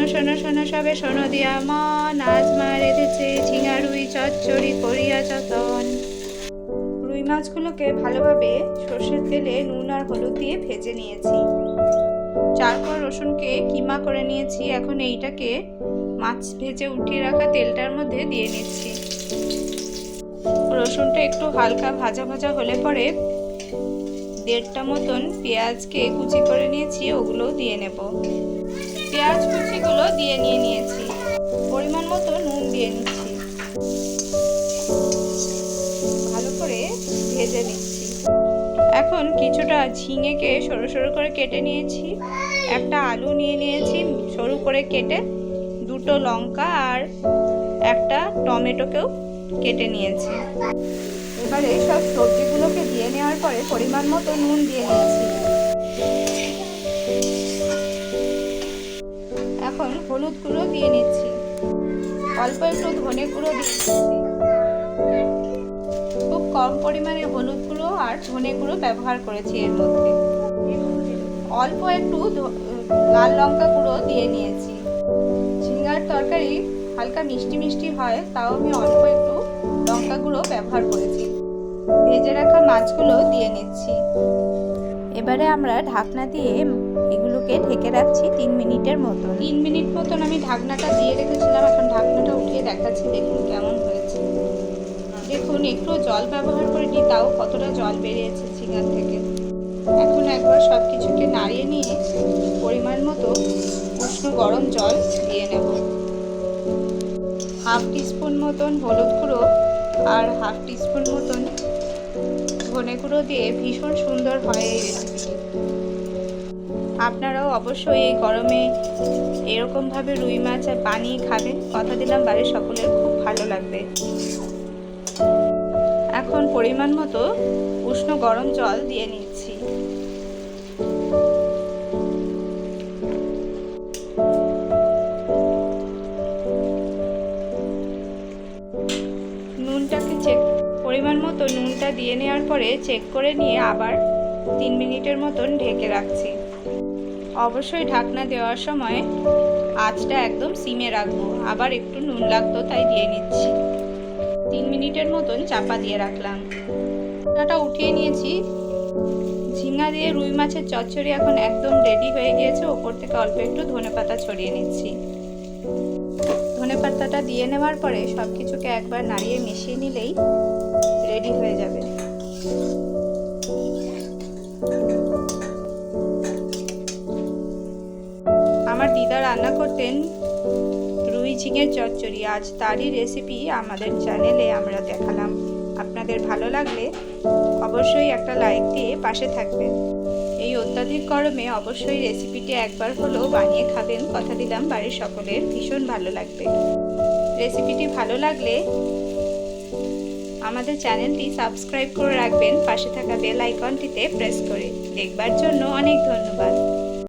শোনো শোনো শোনো, সবে শোনো দিয়া মন। আজ মা রেঁধেছে ঝিঙা রুই, চচ্চড়ি করিয়া যতন। রুই মাছগুলোকে ভালোভাবে সর্ষের তেলে নুন আর হলুদ দিয়ে ভেজে নিয়েছি। চারপর রসুনকে কিমা করে নিয়েছি। এখন এইটাকে মাছ ভেজে উঠিয়ে রাখা তেলটার মধ্যে দিয়ে নিচ্ছি। রসুনটা একটু হালকা ভাজা ভাজা হলে পরে দেড়টা মতন পেঁয়াজকে কুচি করে নিয়েছি, ওগুলোও দিয়ে নেব। পেঁয়াজ কুচিগুলো দিয়ে নিয়ে নিয়েছি। পরিমাণ মতো নুন দিয়ে নিচ্ছি। ভালো করে ভেজে নিচ্ছি। এখন কিছুটা ঝিঙেকে সরু সরু করে কেটে নিয়েছি। একটা আলু নিয়ে নিয়েছি, সরু করে কেটে দুটো লঙ্কা আর একটা টমেটোকেও কেটে নিয়েছি। এবারে সব সবজিগুলোকে দিয়ে নেওয়ার পরে পরিমাণ মতো নুন দিয়ে নিয়েছি। হলুদ গুঁড়ো দিয়ে নিচ্ছি। অল্প একটু ধনে গুঁড়ো দিচ্ছি খুব কম পরিমাণে হলুদ গুঁড়ো আর ধনে গুঁড়ো ব্যবহার করেছি এর মধ্যে। অল্প একটু লাল লঙ্কা গুঁড়ো দিয়ে নিয়েছি। ঝিঙ্গার তরকারি হালকা মিষ্টি মিষ্টি হয়, তাও আমি অল্প একটু লঙ্কা গুঁড়ো ব্যবহার করেছি। ভেজে রাখা মাছগুলো দিয়ে নিচ্ছি। এবারে আমরা ঢাকনা দিয়ে এগুলোকে ঢেকে রাখছি তিন মিনিটের মতো তিন মিনিট মতন আমি ঢাকনাটা দিয়ে রেখেছিলাম, এখন ঢাকনাটা উঠিয়ে দেখাচ্ছি, দেখুন কেমন হয়েছে। দেখুন একটু জল ব্যবহার করিনি, তাও কতটা জল বেরিয়েছে ঝিঙার থেকে। এখন একবার সব কিছুকে নাড়িয়ে নিয়ে পরিমাণ মতো উষ্ণ গরম জল দিয়ে নেব। হাফ টিস্পুন মতন হলুদ গুঁড়ো আর হাফ টিস্পুন মতন ধনে গুঁড়ো দিয়ে ভীষণ সুন্দর হয় এই রেসিপিটি আপনারাও অবশ্যই এই গরমে এরকমভাবে রুই মাছ আর পানি খাবেন। কথা দিলাম, বাড়ির সকলের খুব ভালো লাগবে। এখন পরিমাণ মতো উষ্ণ গরম জল দিয়ে নিচ্ছি। দিয়ে নেওয়ার পরে চেক করে নিয়ে আবার তিন মিনিটের মতন ঢেকে রাখছি। অবশ্যই ঢাকনা দেওয়ার সময় আঁচটা একদম সিমে রাখব, আবার একটু নুন লাগতো তাই দিয়ে নিচ্ছি। তিন মিনিটের মতন চাপা দিয়ে রাখলাম। ঢাকনাটা উঠিয়ে নিয়েছি। ঝিঙ্গা দিয়ে রুই মাছের চচ্চড়ি এখন একদম রেডি হয়ে গিয়েছে, ওপর থেকে অল্প একটু ধনে পাতা ছড়িয়ে নিচ্ছি। ধনে পাতাটা দিয়ে নেওয়ার পরে সব কিছুকে একবার নাড়িয়ে মিশিয়ে নিলেই রেডি হয়ে যাবে। আমার দিদা রান্না করতেন রুই ঝিঙের চচ্চড়ি। আজ তারই রেসিপি আমাদের চ্যানেলে আমরা দেখালাম। আপনাদের ভালো লাগলে অবশ্যই একটা লাইক দিয়ে পাশে থাকবেন। এই অত্যাধিক গরমে অবশ্যই রেসিপিটি একবার হলেও বানিয়ে খাবেন, কথা দিলাম বাড়ির সকলের, ভীষণ ভালো লাগবে। রেসিপিটি ভালো লাগলে আমাদের চ্যানেলটি সাবস্ক্রাইব করে রাখবেন, পাশে থাকা বেল আইকনটিতে প্রেস করে। দেখবার জন্য অনেক ধন্যবাদ।